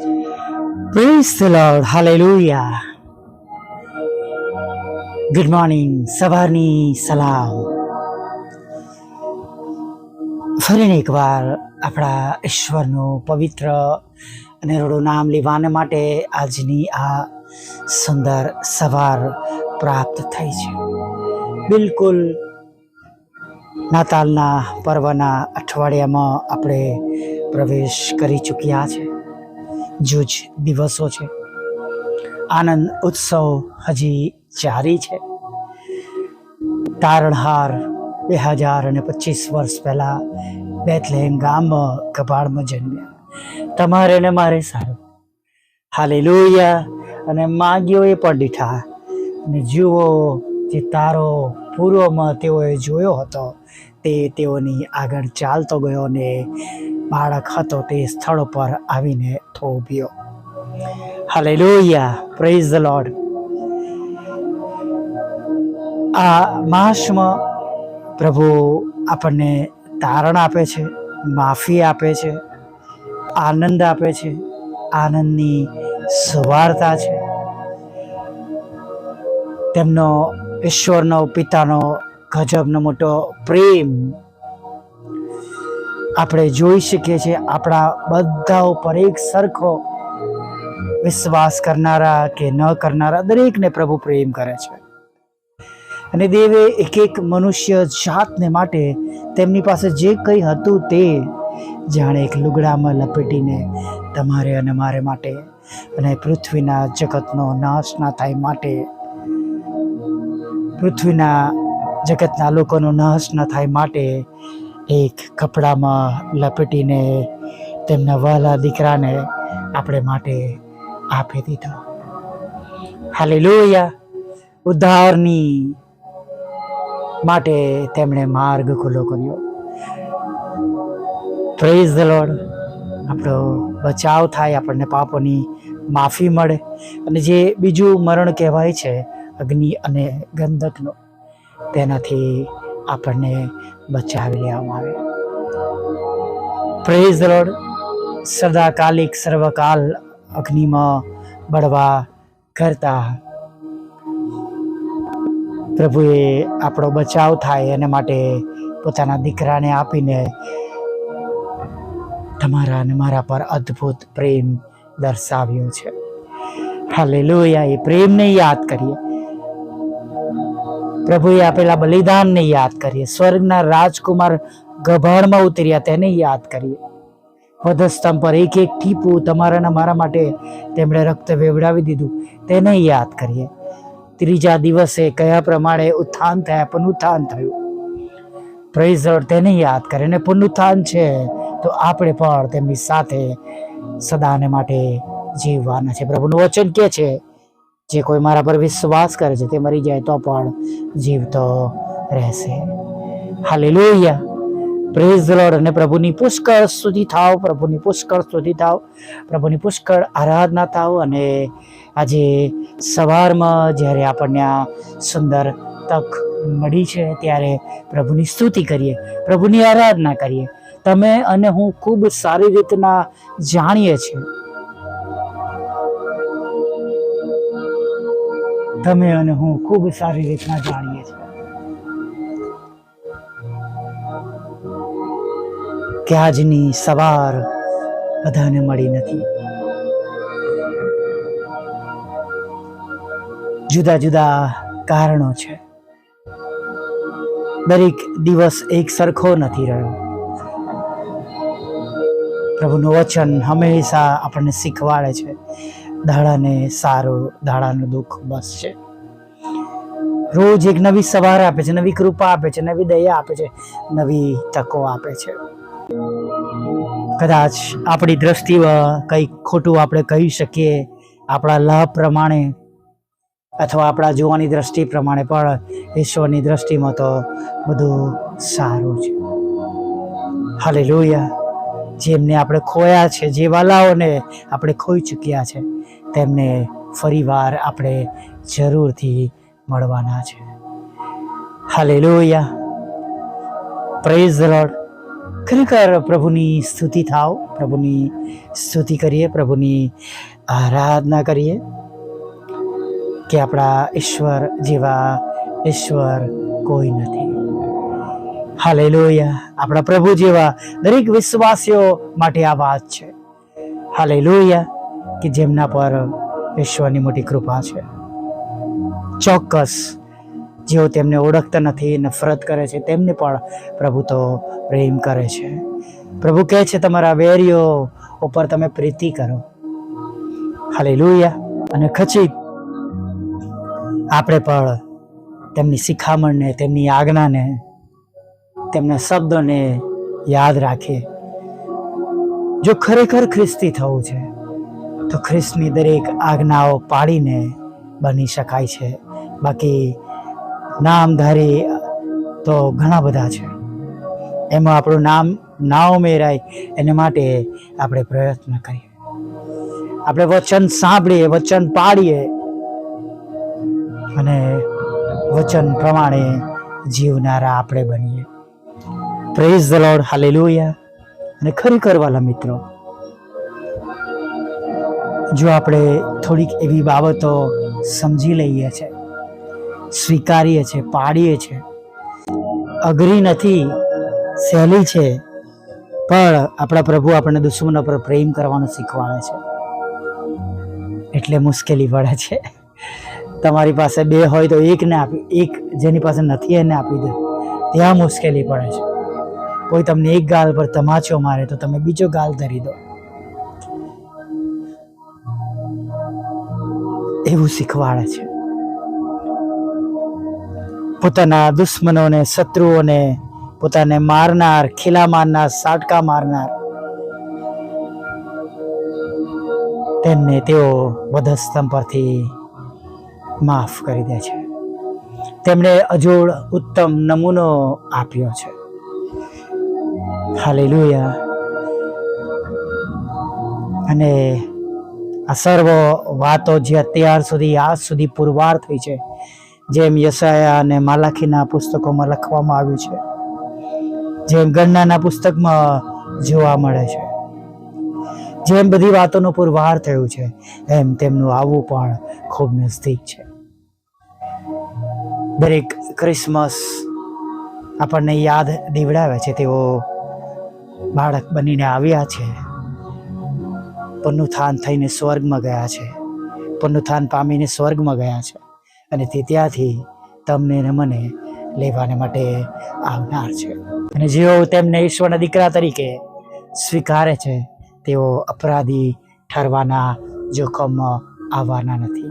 Praise the Lord. Hallelujah. Good morning સવારની સલામ ફરીને એકવાર આપણા ઈશ્વરનું પવિત્ર અને રૂડું નામ લેવાને માટે આજની આ સુંદર સવાર પ્રાપ્ત થઈ છે બિલકુલ નાતાલના પર્વના અઠવાડિયામાં આપણે પ્રવેશ કરી ચૂક્યા છે જૂજ દિવસો છે. આનંદ ઉત્સવ હજી જારી છે. તારણહાર બે હજાર અને પચીસ વર્ષ પહેલાં બેથલેમ ગામમાં કપાળમાં જન્મ્યા. તમારે ને મારે સારું. હાલે અને માગ્યો એ પણ દીઠા. અને જુઓ જે તારો પૂર્વમાં તેઓએ જોયો હતો, તે તેઓની આગળ ચાલતો ગયો ને બાળક હતો તે સ્થળ પર આવીને થોભ્યો હાલેલુયા પ્રેઝ ધ લોર્ડ આ માસમાં પ્રભુ આપણને તારણ આપે છે, માફી આપે છે, આનંદ આપે છે, આનંદની સવારતા છે. તેમનો ઈશ્વરનો, પિતાનો ગજબનો મોટો પ્રેમ આપણે જોઈ શકીએ છીએ આપણા બધા ઉપર એક સરખો વિશ્વાસ કરનારા કે ન કરનારા દરેકને પ્રભુ પ્રેમ કરે છે. અને દેવે એક એક મનુષ્ય જાતને માટે તેમની પાસે જે કંઈ હતું તે જાણે એક લુગડામાં લપેટીને તમારે અને મારે માટે અને પૃથ્વીના જગતનો નાશ ના થાય માટે, પૃથ્વીના જગતના લોકોનો નાશ ન થાય માટે એક કપડામાં લપેટીને તેમના વહાલા દીકરાને આપણે માટે આપી દીધો. હાલેલુયા. ઉદ્ધારની માટે તેમણે માર્ગ ખુલ્લો કર્યો. પ્રેઝ ધ આપણો બચાવ થાય, આપણને પાપોની માફી મળે. અને જે બીજું મરણ કહેવાય છે, અગ્નિ અને ગંધકનો, તેનાથી આપણને બચાવી લેવામાં આવે. પ્રેઝ રોડ સદાકાલિક સર્વકાલ અગ્નિમાં બળવા કરતા. પ્રભુએ આપણો બચાવ થાય એના માટે પોતાના દીકરાને આપીને તમારા અને મારા પર અદ્ભુત પ્રેમ દર્શાવ્યો છે. હાલેલુયા એ પ્રેમને યાદ કરીએ. પ્રભુએ આપેલા બલિદાનને યાદ કરીએ. સ્વર્ગના રાજકુમાર ગભાણમાં ઉતર્યા, તેને યાદ કરીએ. વધસ્તંભ પર એક એક ટીપું તમારાના મારા માટે તેમણે રક્ત વેવડાવી દીધું. તેને યાદ કરીએ. ત્રીજા દિવસે કયા પ્રમાણે ઉત્થાન થયા? પુનરુત્થાન થયું. પ્રેઝર તેને યાદ કરે અને પુનરુત્થાન છે તો આપણે પણ તેમની સાથે સદાને માટે જીવવાના છે. પ્રભુનું વચન કે છે? જે કોઈ મારા પર વિશ્વાસ કરે છે તે મરી જાય તો પણ જીવતો રહેશે. હાલેલુયા પ્રેઝ લોર્ડ અને પ્રભુની પુષ્કળ સુધી થાવ, પ્રભુની પુષ્કળ સુધી થાવ, પ્રભુની પુષ્કળ આરાધના થાવ અને આજે સવારમાં જ્યારે આપણને આ સુંદર તક મળી છે ત્યારે પ્રભુની સ્તુતિ કરીએ, પ્રભુની આરાધના કરીએ. તમે અને હું ખૂબ સારી રીતના જાણીએ છીએ. તમે અને હું ખૂબ સારી રીતના જાણીએ છીએ કે આજની સવાર બધાને મળી નથી. જુદા જુદા કારણો છે. દરેક દિવસ એક સરખો નથી રહ્યો. પ્રભુનું વચન હંમેશા આપણને શીખવાડે છે. દાડાને સારું દાડાનું દુઃખ બસ છે. રોજ એક નવી સવાર આપે છે, નવી કૃપા આપે છે, નવી દયા આપે છે, નવી તકો આપે છે. કદાચ આપણી દ્રષ્ટિમાં કંઈક ખોટું આપણે કહી શકીએ, આપણા લાભ પ્રમાણે, અથવા આપણા જોવાની દ્રષ્ટિ પ્રમાણે, પણ ઈશ્વરની દ્રષ્ટિમાં તો બધું સારું છે. હાલે જેમને આપણે ખોયા છે, જે વાલાઓને આપણે ખોઈ ચૂક્યા છે તેમને ફરીવાર આપણે જરૂરથી મળવાના છે. હાલે પ્રેઝ લોર્ડ ખરેખર પ્રભુની સ્તુતિ થાવ, પ્રભુની સ્તુતિ કરીએ, પ્રભુની આરાધના કરીએ કે આપણા ઈશ્વર જેવા ઈશ્વર કોઈ નથી. હાલેલુયા. આપણા પ્રભુ જેવા દરેક વિશ્વાસીઓ માટે આ વાત છે. હાલેલુયા. કે જેમના પર ઈશ્વરની મોટી કૃપા છે. ચોક્કસ જેઓ તેમને ઓળખતા નથી, નફરત કરે છે, તેમને પણ પ્રભુ તો પ્રેમ કરે છે. પ્રભુ કહે છે, તમારા વેરીઓ ઉપર તમે પ્રીતિ કરો. હાલેલુયા. અને ખચિત. આપણે પણ તેમની શિખામણને, તેમની આજ્ઞાને, તેમના શબ્દોને યાદ રાખીએ. જો ખરેખર ખ્રિસ્તી થવું છે તો ખ્રિસ્તની દરેક આજ્ઞાઓ પાડીને બની શકાય છે. બાકી નામધારી તો ઘણા બધા છે. એમાં આપણું નામ ના ઉમેરાય, એને માટે આપણે પ્રયત્ન કરીએ. આપણે વચન સાંભળીએ, વચન પાડીએ અને વચન પ્રમાણે જીવનારા આપણે બનીએ. પ્રેઝ ધ લોર્ડ હાલેલુયા અને ખરેખર વાલા મિત્રો જો આપણે થોડીક એવી બાબતો સમજી લઈએ છે, સ્વીકારીએ છે, પાડીએ છે. અઘરી નથી, સહેલી છે, પણ આપણા પ્રભુ આપણને દુશ્મનો પર પ્રેમ કરવાનું શીખવાડે છે. એટલે મુશ્કેલી પડે છે. તમારી પાસે બે હોય તો એકને આપી, એક જેની પાસે નથી એને આપી દો. ત્યાં મુશ્કેલી પડે છે. કોઈ તમને એક ગાલ પર તમાચો મારે તો તમે બીજો ગાલ ધરી દો. એવું શીખવાડે છે. પોતાના દુશ્મનોને શત્રુઓને પોતાને મારનાર, ખીલા મારનાર, સાટકા મારનાર, તેમને તેઓ વધસ્તંભ પરથી માફ કરી દે છે. તેમણે અજોડ ઉત્તમ નમૂનો આપ્યો છે. હાલેલુયા. અને આ સર્વ વાતો જે અત્યાર સુધી, આજ સુધી પુરવાર થઈ છે, જેમ યશાયા અને માલાખીના પુસ્તકોમાં લખવામાં આવ્યું છે, જેમ ગણનાના પુસ્તકમાં જોવા મળે છે, જેમ બધી વાતોનો પુરવાર થયું છે, એમ તેમનું આવવું પણ ખૂબ નજદીક છે. દરેક ક્રિસમસ આપણને યાદ દીવડાવે છે, તેઓ બાળક બનીને આવ્યા છે. પુનરુત્થાન થઈને સ્વર્ગમાં ગયા છે. પુનરુત્થાન પામીને સ્વર્ગમાં ગયા છે. અને તે ત્યાંથી તમને ને મને લેવાને માટે આવનાર છે. અને જેઓ તેમને ઈશ્વરના દીકરા તરીકે સ્વીકારે છે, તેઓ અપરાધી ઠરવાના જોખમમાં આવવાના નથી.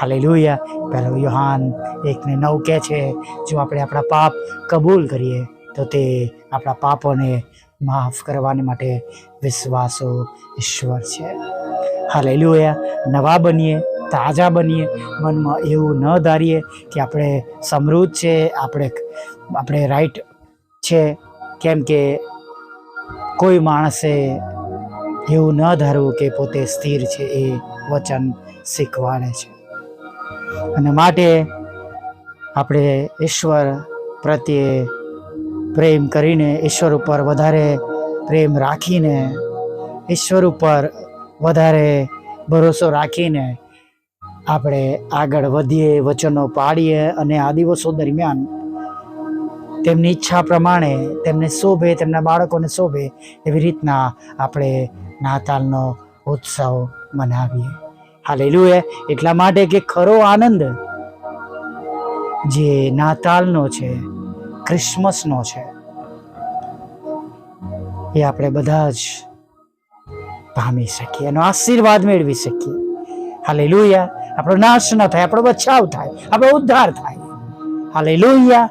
હાલેલુયા. પહેલો યુહાન એકને નવ કહે છે, જો આપણે આપણા પાપ કબૂલ કરીએ, તો તે આપણા પાપોને માફ કરવાને માટે વિશ્વાસો ઈશ્વર છે. હાલેલુયા. નવા બનીએ, તાજા બનીએ, મનમાં એવું ન ધારીએ કે આપણે સમૃદ્ધ છે, આપણે આપણે રાઈટ છે. કેમ કે કોઈ માણસે એવું ન ધારવું કે પોતે સ્થિર છે એ વચન શીખવાડે છે. અને માટે આપણે ઈશ્વર પ્રત્યે પ્રેમ કરીને ઈશ્વર ઉપર વધારે પ્રેમ રાખીને, ઈશ્વર ઉપર વધારે ભરોસો રાખીને આપણે આગળ વધીએ, વચનો પાડીએ અને આ દિવસો દરમિયાન તેમની ઈચ્છા પ્રમાણે, તેમને શોભે, તેમના બાળકોને શોભે એવી રીતના આપણે નાતાલનો ઉત્સવ મનાવીએ. હાલેલુયા. એટલા માટે કે ખરો આનંદ જે નાતાલનો છે ક્રિસમસનો છે. એ આપણે બધા જ પામી શકીએ એનો આશીર્વાદ મેળવી શકીએ. હાલે લોહિયા આપણો નાશ ન થાય, આપણો બચાવ થાય, આપણો ઉદ્ધાર થાય. હાલે લોહિયા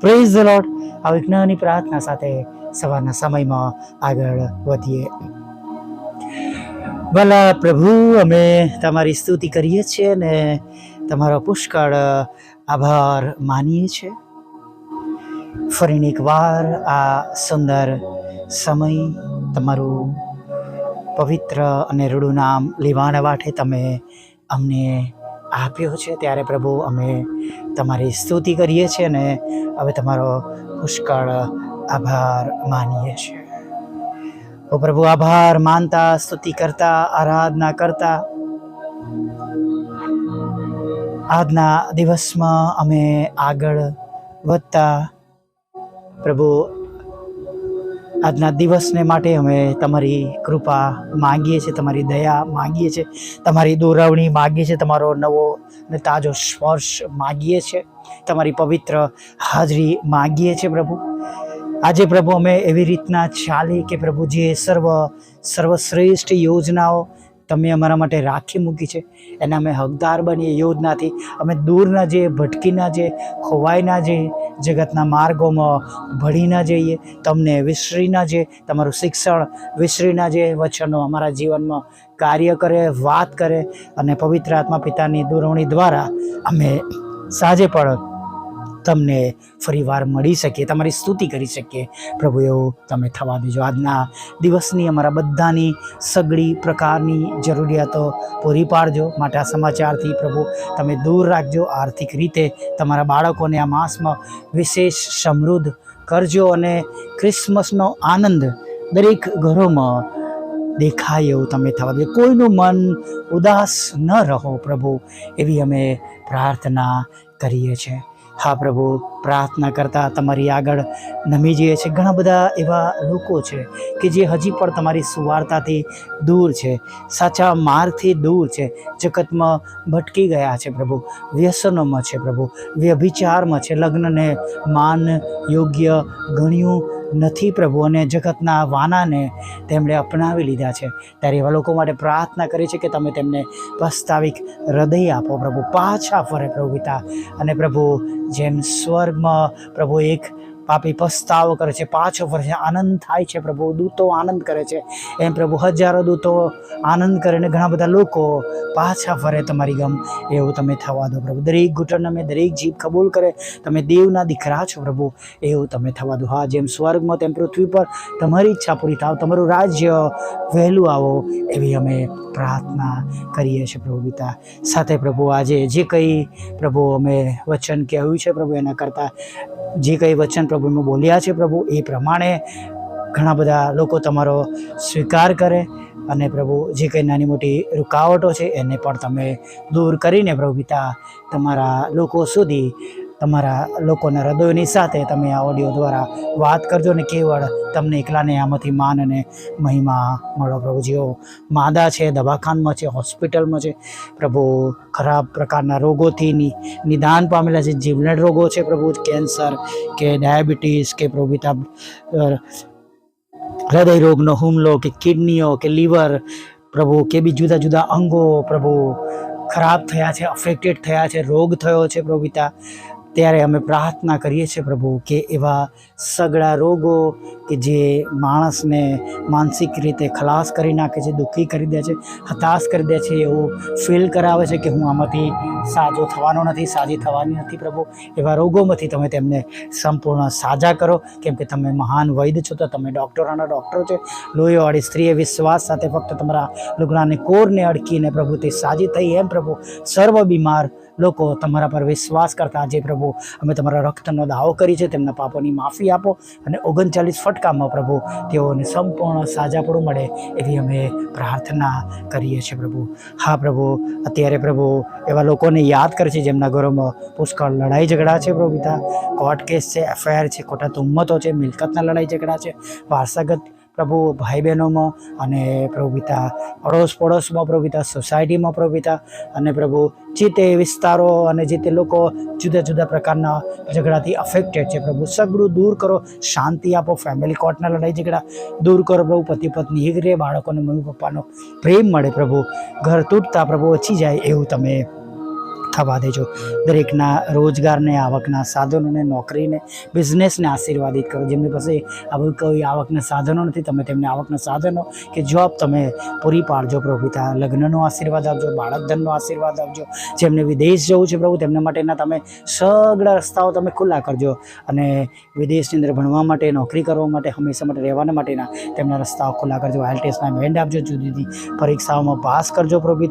પ્રેઝ ધ લોટ આવી જ્ઞાની પ્રાર્થના સાથે સવારના સમયમાં આગળ વધીએ. ભલા પ્રભુ, અમે તમારી સ્તુતિ કરીએ છીએ ને તમારો પુષ્કળ આભાર માનીએ છીએ. ફરીને એકવાર આ સુંદર સમય તમારું પવિત્ર અને રૂડું નામ લેવાના માટે તમે અમને આપ્યો છે. ત્યારે પ્રભુ, અમે તમારી સ્તુતિ કરીએ છીએ અને હવે તમારો પુષ્કળ આભાર માનીએ છીએ. ઓ પ્રભુ, આભાર માનતા, સ્તુતિ કરતા, આરાધના કરતા. આજના દિવસમાં અમે આગળ વધતા પ્રભુ, આજના દિવસને માટે અમે તમારી કૃપા માંગીએ છીએ, તમારી દયા માંગીએ છીએ, તમારી દોરવણી માગીએ છીએ, તમારો નવો અને તાજો સ્પર્શ માગીએ છીએ, તમારી પવિત્ર હાજરી માગીએ છીએ પ્રભુ. આજે પ્રભુ અમે એવી રીતના ચાલી કે પ્રભુ જે સર્વ, સર્વશ્રેષ્ઠ યોજનાઓ તમે અમારા માટે રાખી મૂકી છે, એના અમે હકદાર બનીએ. યોજનાથી અમે દૂરના જે, ભટકીના જે, ખોવાઈના ના જઈએ જગતના માર્ગોમાં ભળી ન જઈએ. તમને વિસરી ન જઈએ. તમારું શિક્ષણ વિસરી ન જઈએ. વચનો અમારા જીવનમાં કાર્ય કરે, વાત કરે અને પવિત્ર આત્મા પિતાની દોરવણી દ્વારા અમે સાંજે પણ તમને ફરીવાર મળી શકીએ તમારી સ્તુતિ કરી શકીએ. પ્રભુ, એવું તમે થવા દેજો. આજના દિવસની અમારા બધાની સગળી પ્રકારની જરૂરિયાતો પૂરી પાડજો. માટે આ સમાચારથી પ્રભુ તમે દૂર રાખજો. આર્થિક રીતે તમારા બાળકોને આ માસમાં વિશેષ સમૃદ્ધ કરજો અને ક્રિસમસનો આનંદ દરેક ઘરોમાં દેખાય એવું તમે થવા દે કોઈનું મન ઉદાસ ન રહો પ્રભુ, એવી અમે પ્રાર્થના કરીએ છીએ. હા પ્રભુ, પ્રાર્થના કરતાં તમારી આગળ નમી જઈએ છીએ. ઘણા બધા એવા લોકો છે કે જે હજી પણ તમારી સુવાર્તાથી દૂર છે, સાચા માર્ગથી દૂર છે. જગતમાં ભટકી ગયા છે પ્રભુ. વ્યસનોમાં છે પ્રભુ. વ્યભિચારમાં છે. લગ્નને માન યોગ્ય ગણ્યું નથી પ્રભુ અને જગતના વાનાને તેમણે અપનાવી લીધા છે. ત્યારે એવા લોકો માટે પ્રાર્થના કરી છે કે તમે તેમને પ્રસ્તાવિક હૃદય આપો પ્રભુ, પાછા ફરે પ્રભુ પિતા. અને પ્રભુ, જેમ સ્વર્ગમાં પ્રભુ એક પાપી પસ્તાવો કરે છે, પાછો ફરે છે, આનંદ થાય છે પ્રભુ, દૂતો આનંદ કરે છે. એમ પ્રભુ હજારો દૂતો આનંદ કરે ને ઘણા બધા લોકો પાછા ફરે તમારી ગમ. એવું તમે થવા દો પ્રભુ. દરેક ઘૂંટણ અમે દરેક જીભ કબૂલ કરે. તમે દેવના દીકરા છો પ્રભુ. એવું તમે થવા દો. હા, જેમ સ્વર્ગમાં તેમ પૃથ્વી પર તમારી ઈચ્છા પૂરી થાવ, તમારું રાજ્ય વહેલું આવો એવી અમે પ્રાર્થના કરીએ છીએ પ્રભુ પિતા. સાથે પ્રભુ આજે જે કંઈ પ્રભુ અમે વચન કહેવું છે પ્રભુ એના કરતાં જે કંઈ વચન પ્રભુમાં બોલ્યા છે પ્રભુ, એ પ્રમાણે ઘણા બધા લોકો તમારો સ્વીકાર કરે અને પ્રભુ જે કંઈ નાની મોટી રૂકાવટો છે એને પણ તમે દૂર કરીને પ્રભુ પિતા તમારા લોકો સુધી તમારા લોકોના હૃદયોની સાથે તમે આ ઓડિયો દ્વારા વાત કરજો ને કેવળ તમને એકલાને આમાંથી માન અને મહિમા મળો પ્રભુ જેઓ માદા છે, દવાખાનમાં છે, હોસ્પિટલમાં છે. પ્રભુ, ખરાબ પ્રકારના રોગોથી નિદાન પામેલા છે, જીવલેણ રોગો છે પ્રભુ. કેન્સર કે ડાયાબિટીસ કે પ્રભુ પિતા હૃદય રોગનો હુમલો કે કિડનીઓ કે લીવર પ્રભુ કે બી જુદા જુદા અંગો પ્રભુ ખરાબ થયા છે, અફેક્ટેડ થયા છે, રોગ થયો છે પ્રભુ ત્યારે અમે પ્રાર્થના કરીએ છીએ પ્રભુ કે એવા સગળા રોગો કે જે માણસને માનસિક રીતે ખલાસ કરી નાખે છે, દુઃખી કરી દે છે, હતાશ કરી દે છે, એવું ફીલ કરાવે છે કે હું આમાંથી સાજો થવાનો નથી, સાજી થવાની નથી પ્રભુ. એવા રોગોમાંથી તમે તેમને સંપૂર્ણ સાજા કરો. કેમ કે તમે મહાન વૈદ છો તો તમે ડૉક્ટરોના ડૉક્ટરો છે. લોહીવાળી સ્ત્રીએ વિશ્વાસ સાથે ફક્ત તમારા લુગડાને કોરને અડકીને પ્રભુ તે સાજી થઈ એમ પ્રભુ. સર્વ બીમાર લોકો તમારા પર વિશ્વાસ કરતા આજે પ્રભુ, અમે તમારા રક્તનો દાવો કરી છે, તેમના પાપોની માફી આપો અને ઓગણચાલીસ ફટકામાં પ્રભુ, તેઓને સંપૂર્ણ સાજાપણું મળે એવી અમે પ્રાર્થના કરીએ છીએ પ્રભુ. હા પ્રભુ, અત્યારે પ્રભુ એવા લોકોને યાદ કરે છે જેમના ઘરોમાં પુષ્કળ લડાઈ ઝઘડા છે પ્રભુ પિતા. કોર્ટ કેસ છે એફઆઈઆર છે, ખોટા તુમ્મતો છે, મિલકતના લડાઈ ઝઘડા છે, વારસાગત પ્રભુ ભાઈ બહેનોમાં અને પ્રભુ અડોશ પડોશમાં પ્રભુ સોસાયટીમાં, પ્રભુ પિતા અને પ્રભુ જે તે વિસ્તારો અને જે તે લોકો જુદા જુદા પ્રકારના ઝઘડાથી અફેક્ટેડ છે. પ્રભુ સગડું દૂર કરો, શાંતિ આપો ફેમિલી કોર્ટના લડાઈ ઝઘડા દૂર કરો, પ્રભુ પતિ પત્ની એક રહે, બાળકોને મમ્મી પપ્પાનો પ્રેમ મળે, પ્રભુ ઘર તૂટતા પ્રભુ ઓછી જાય એવું તમે થવા દેજો દરેકના રોજગારને, આવકના સાધનોને, નોકરીને બિઝનેસને આશીર્વાદિત કરો. જેમની પાસે આવું કોઈ આવકના સાધનો નથી, તમે તેમને આવકના સાધનો કે જોબ તમે પૂરી પાડજો પ્રભુ પિતા. લગ્નનો આશીર્વાદ આપજો બાળક ધનનો આશીર્વાદ આપજો. જેમને વિદેશ જવું છે પ્રભુ, તેમના માટેના તમે સગળા રસ્તાઓ તમે ખુલ્લા કરજો. અને વિદેશની અંદર ભણવા માટે, નોકરી કરવા માટે, હંમેશા માટે રહેવાના માટેના તેમના રસ્તાઓ ખુલ્લા કરજો. આયલ ટેસ્ટના બેન્ડ આપજો. જુદી જુદી પરીક્ષાઓમાં પાસ કરજો પ્રભુ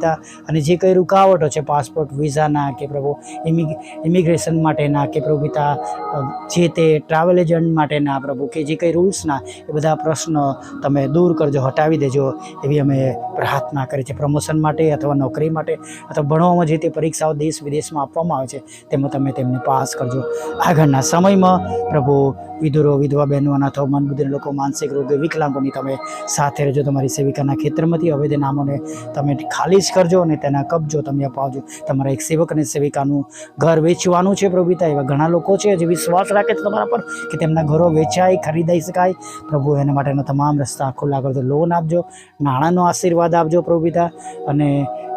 અને જે કંઈ રૂકાવટો છે પાસપોર્ટ વિઝાના વિઝાના કે પ્રભુ ઇમિગ્રેશન માટેના કે પ્રભુ પિતા જે તે ટ્રાવેલ એજન્ટ માટેના પ્રભુ, કે જે કંઈ રૂલ્સના એ બધા પ્રશ્નો તમે દૂર કરજો, હટાવી દેજો. એવી અમે પ્રાર્થના કરી છે. પ્રમોશન માટે અથવા નોકરી માટે અથવા ભણવામાં જે તે પરીક્ષાઓ દેશ વિદેશમાં આપવામાં આવે છે, તેમાં તમે તેમને પાસ કરજો. આગળના સમયમાં પ્રભુ, વિધુરો, વિધવા બહેનો, અનાથો મન બુદ્ધિ લોકો, માનસિક રોગ વિકલાંગોની તમે સાથે રહેજો. તમારી સેવિકાના ખેતરમાંથી હવે તે નામોને તમે ખાલી જ કરજો અને તેના કબજો તમે અપાવજો. તમારા એક સેવક અને સેવિકાનું ઘર વેચવાનું છે પ્રભુ એવા ઘણા લોકો છે જે વિશ્વાસ રાખે છે તમારા પર કે તેમના ઘરો વેચાય, ખરીદાઈ શકાય. પ્રભુ, એના માટેના તમામ રસ્તા ખુલ્લા કરજો લોન આપજો, નાણાંનો આશીર્વાદ આપજો પ્રભુ અને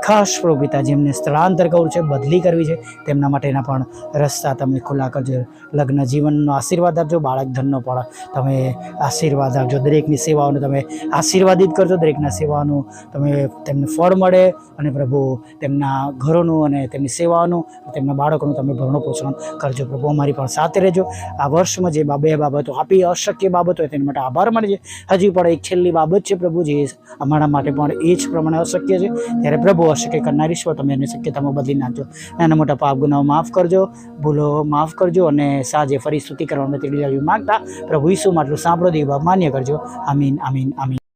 ખાસ પ્રભુ પિતા જેમને સ્થળાંતર કરવું છે, બદલી કરવી છે, તેમના માટેના પણ રસ્તા તમે ખુલ્લા કરજો. લગ્ન જીવનનો આશીર્વાદ આપજો, બાળક ધનનો પણ તમે આશીર્વાદ આપજો. દરેકની સેવાઓને તમે આશીર્વાદિત કરજો, દરેકના સેવાનું તમે તેમને ફળ મળે અને પ્રભુ તેમના ઘરોનું અને તેમની સેવાઓનું તેમના બાળકોનું તમે ભરણો પોષણ કરજો. પ્રભુ અમારી પણ સાથે રહેજો. આ વર્ષમાં જે બા- બાબતો આપી, અશક્ય બાબતો હોય તેના માટે આભાર માનીએ હજી પણ એક છેલ્લી બાબત છે પ્રભુ, જે અમારા માટે પણ એ જ પ્રમાણે અશક્ય છે. ત્યારે પ્રભુ અશક્ય કરનારી છો, તમે એની શક્યતામાં બદલી નાખજો. નાના મોટા પાપ ગુનાઓ માફ કરજો, ભૂલો માફ કરજો અને સાંજે ફરી સ્તુતિ કરવાનું તેડી લાવી માંગતા પ્રભુ ઈસુમાં માટલું સાંભળો, દેવા માન્ય કરજો. આમીન આમીન આમીન.